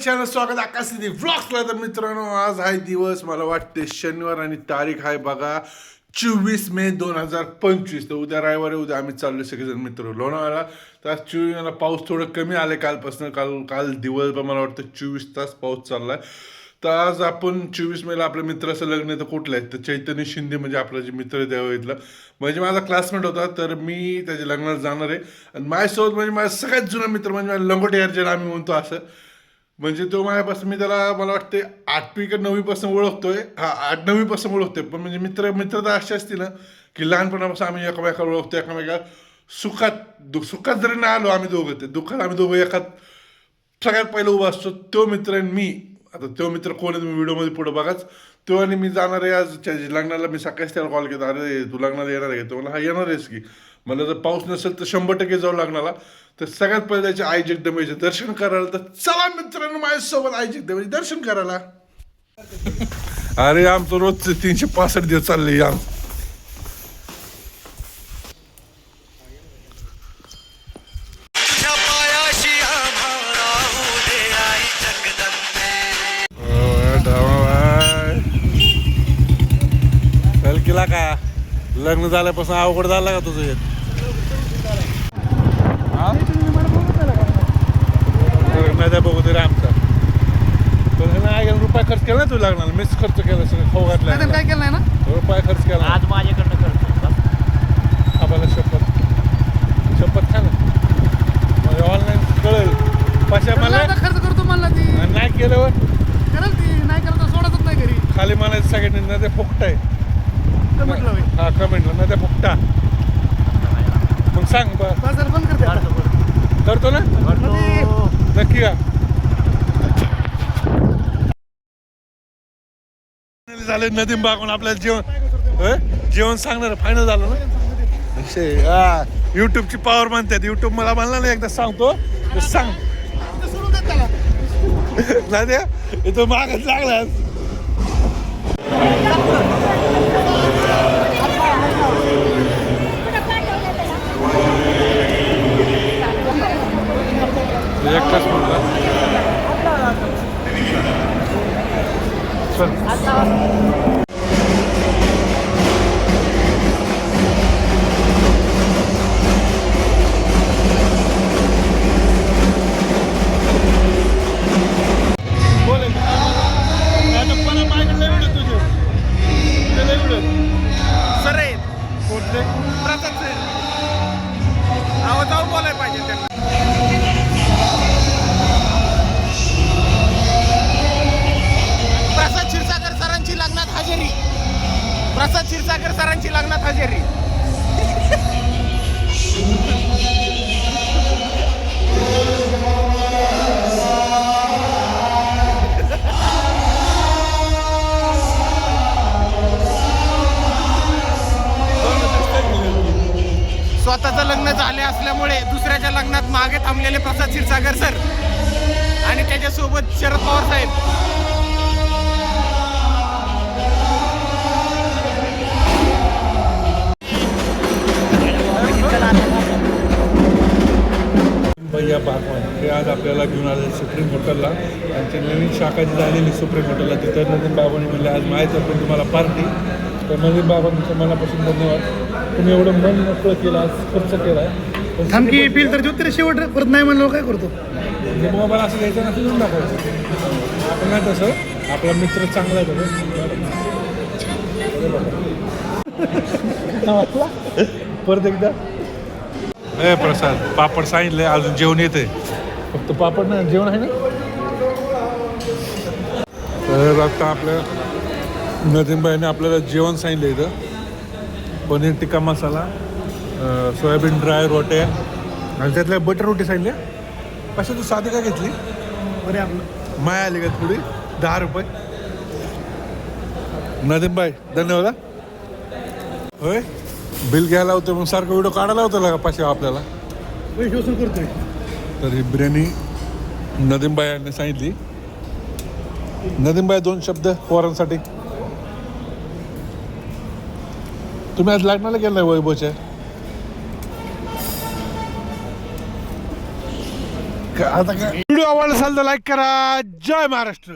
Channel स्वागत आकाश व्लॉग्सला तर मित्रांनो आज आहे दिवस. मला वाटते शनिवार आणि तारीख आहे बघा चोवीस मे दोन हजार पंचवीस. तर उद्या रविवारी उद्या आम्ही चाललो सगळेजण मित्र लोणावळा. तर आज चोवीस मला पाऊस थोडं कमी आले कालपासून. काल काल दिवसभर मला वाटतं चोवीस तास पाऊस चाललाय. तर आज आपण चोवीस मेला आपल्या मित्राचं लग्न तर कुठलं आहे तर चैतन्य शिंदे म्हणजे आपला जे मित्र देव इथला. म्हणजे माझा क्लासमेट होता तर मी त्याच्या लग्नाला जाणार आहे. आणि माझ्यासोबत म्हणजे माझा सगळ्यात जुना मित्र म्हणजे माझ्या लंगोटे ज्याला आम्ही म्हणतो असं. म्हणजे तो माझ्यापासून मी त्याला मला वाटते आठवी का नववीपासून ओळखतोय. हा आठ नववीपासून ओळखतोय. पण म्हणजे मित्र मित्रता अशी असते ना की लहानपणापासून आम्ही एकामेकाला ओळखतो एकामेका सुखात दु सुखात जरी नाही आलो आम्ही दोघं ते दुःखात आम्ही दोघं एखाद सगळ्यात पहिलं उभा असतो. तो मित्र आणि मी. आता तो मित्र कोण आहे तुम्ही व्हिडिओमध्ये पुढं बघाच. तो आणि मी जाणार आहे आज त्या लग्नाला मी सकाळीच त्याला कॉल केला. अरे तू लग्नाला येणार आहे का?" तो मला हा येणार आहेस की. मला जर पाऊस नसेल तर शंभर टक्के जाऊ लग्नाला तर सगळ्यात पहिले त्याचे आई जगदंबेचे दर्शन करायला तर चला मित्रांनो माझ्यासोबत आई जगदंबेचे दर्शन करायला. अरे आमचं रोजचे तीनशे पासष्ट दिवस चालले आम. जगदंबे चल केला का? लग्न झाल्यापासून अवघड झाला का तुझं एक नद्या बघू तरी आमचा पण नाही रुपये खर्च केला ना तू लागणार मीच खर्च केला सगळं खाऊ घातला नाही काय केलं नाही ना? रुपये खर्च केला. आज माझ्याकडनं करतो आम्हाला शपथ. शपथ खा ना. म्हणजे ऑनलाईन कळेल. पाशा मला मला खर्च करतो म्हणला ती. आणि नाही केल्यावर करेल ती. नाही करत तर सोडतच नाही घरी. खाली म्हणायचं सगळ्यांनी नद्या फुकट आहे. कमेंट लावे हा कमेंटला नद्या फुकटा मग सांग बा. बाजार बंद करते आता. करतो ना? करतो नक्की का झाले नदी बागून आपल्याला जेवण. होय? जेवण सांगणार फायनल झालं ना? विषय हा. युट्यूबची पॉवर म्हणतात. युट्यूब मला म्हणला ना एकदा सांगतो. तर सांग. इथं सोडून देत त्याला. नाही द्या. इथं मागच लागला एकटाच म्हणला चल. सर रे कोणते? प्रसाद सर. अहो जाऊ बोलाय पाहिजे त्यांना. प्रसाद क्षीरसागर सरांची लग्नात हजेरी. स्वतःचं लग्न झाले असल्यामुळे दुसऱ्याच्या लग्नात मागे थांबलेले प्रसाद क्षीरसागर सर आणि त्याच्यासोबत शरद पवार साहेब. बागवान हे आज आपल्याला घेऊन आले सुप्रीम हॉटेलला. त्यांची नवीन शाखा जी झालेली सुप्रीम हॉटेलला तिथं नवीन बाबांनी म्हणले आज माहीत पण तुम्हाला पार्टी. तर नवीन बाबांचं मनापासून धन्यवाद. तुम्ही एवढं मन मोकळं केलं आज खर्च केला पण थांबकी बिल तर ज्योतिष शेवट परत नाही म्हणलं काय करतो? म्हणजे मोबाईल असं घ्यायचं ना फिरून दाखवायचं आपण नाही तसं. आपला मित्र चांगला आहे बघा. परत एकदा. ए प्रसाद पापड सांगितलंय अजून जेवण येते फक्त पापड ना जेवण आहे ना? तर आता आपल्या नदीमबाईने आपल्याला जेवण सांगितलं इथं. पनीर टिक्का मसाला सोयाबीन ड्राय रोट्या आणि त्यातल्या बटर रोटी सांगितल्या. कशा तू साधी का घेतली? बरे आपलं. माया आली का थोडी? दहा रुपये. नदीमबाई धन्यवाद. होय? बिल घ्यायला होतं मग सारखं व्हिडिओ काढायला होतं का पाचशे आपल्याला? वसूल करतोय. तर ही बिर्याणी नदीमबाई यांनी सांगितली. नदीमबाई दोन शब्द पोरांसाठी. तुम्ही आज लग्नाला गेलाय वैभवच्या? आता काय व्हिडिओ आवडला असाल तर लाईक करा. जय महाराष्ट्र.